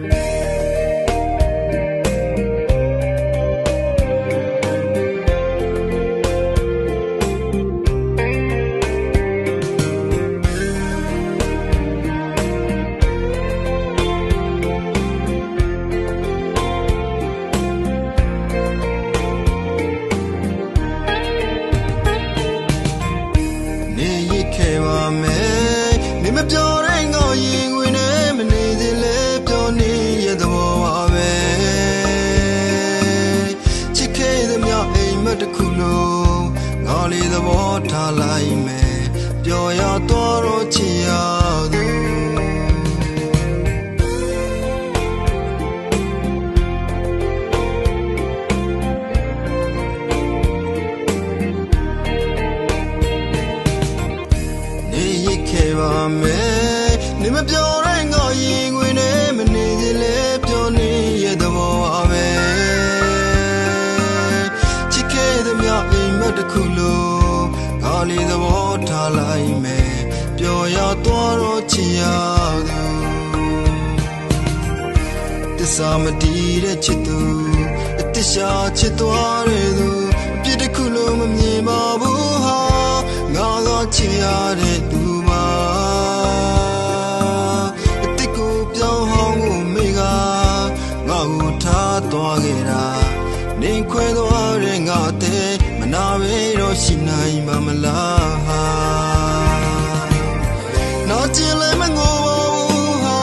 နေ လိုက်မယ်ပျော်ရတော့တော့ချစ်ရသူနေရခဲ့ပါမယ်နေမပြောတဲ့ငါရင်ဝင်နေမနေသေးလဲပြောနေရတဲ့ဘောပါပဲချစ်ခဲ့သမျှအိမ်မက်တစ်ခုလုံးငါ လေးသဘောထားလိုက်မယ်ပျော်ရသွားတော့ချစ်ရသူတစ္ဆာမတီးတဲ့ချစ်သူအတ္တရှာချစ်သွားတဲ့သူအပြစ်တစ်ခုလုံးမမြင်ပါဘူးဟာငါတော့ချစ်ရတဲ့သူ ရှိနိုင်မှာမလားဟာနောက်ကျင်လည်းမငိုပါဘူးဟာ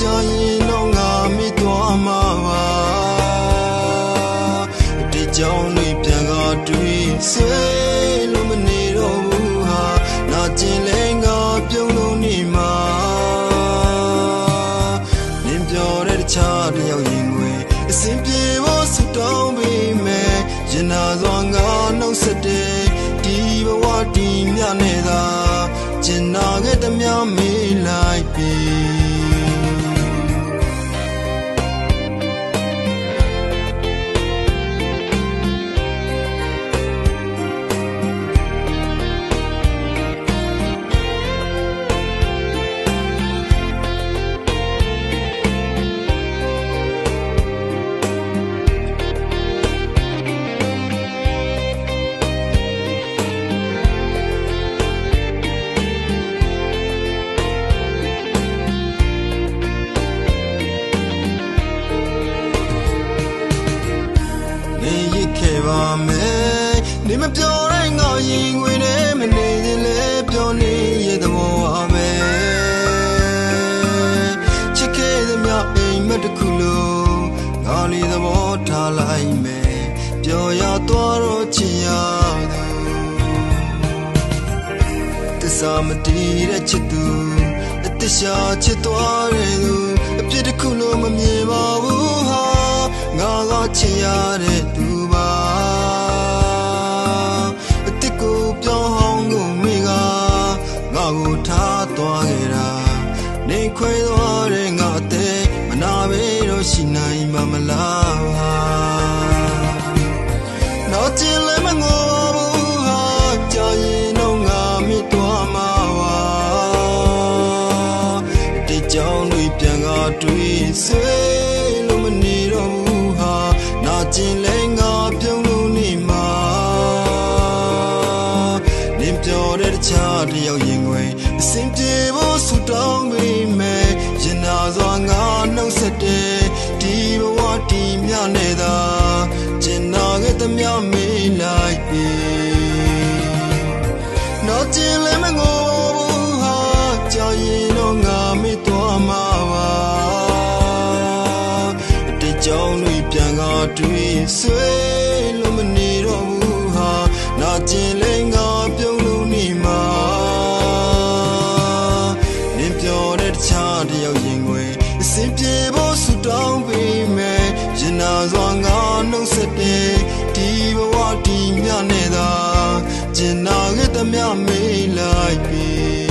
ကြာရင်တော့ငါမိသွားမှာပါဒီကြောင့်နေပြန်ကတွေ့ဆွေးလို့မနေတော့ဘူးဟာနောက်ကျင်လည်းငါပြုံးလို့နေမှာနင်ပြောတဲ့တခြားတယောက်ရင်ွယ်အစဉ်ပြေဖို့ဆူတောင်းပေးမယ်ရင်နာစွာငါနှုတ်ဆက်တဲ့ဒီဘဝဒီ မြနဲ့သာကျင်နာခဲ့သမျှမေးလိုက်ပြီ ပါမယ်နေမပြောတဲ့ငါရင်ဝင်နေမနေသေးလဲပြောနေရတဲ့ဘောပါပဲချစ်ခဲ့သမျှအိမ်မက်တစ်ခုလုံးငါလေးသဘောထားလိုက်မယ်ပျော်ရသွားတော့ချင်ရသူတစ္ဆာမတီးတဲ့ချစ်သူအတ္တရှာချစ်သွားတဲ့သူအပြစ်တစ်ခုလုံးမမြင်ပါဘူးဟာငါကချင်ရတဲ့သူ ကိုထားသွားခဲ့တာနေခွဲသွားတဲ့ငါအသေးမနာပဲတော့ရှိနိုင်မှာမလားဟာနောက်ကျင်လည်းမငိုပါဘူးဟာကြာရင်တော့ငါမိသွားမှာပါဒီကြောင့်တွေပြန်ကတွေ့ဆွေးလို့မနေတော့ဘူးဟာနာကျင် ခြားတယောက်ရင်ွယ်အစင်ပြေဖို့ဆူတောင်းပေးမယ်ရင်နာစွာငါနှုတ်ဆက်တဲ့ဒီဘဝဒီမြနဲ့သာကျင်နာခဲ့သမျှမေးလိုက်ပြီနောက်ကျင်လည်းမငိုဘူးဟာကြာရင်တော့ငါမေ့သွားမှာပါဒီကြောင့်တွေပြန်ကတွေ့ဆွေးလို့မနေတော့ဘူးဟာနာကျင်လည်းငါ ဝဒီမြနဲ့သာကျင်နာခဲ့သမျှမေးလိုက်ပြီ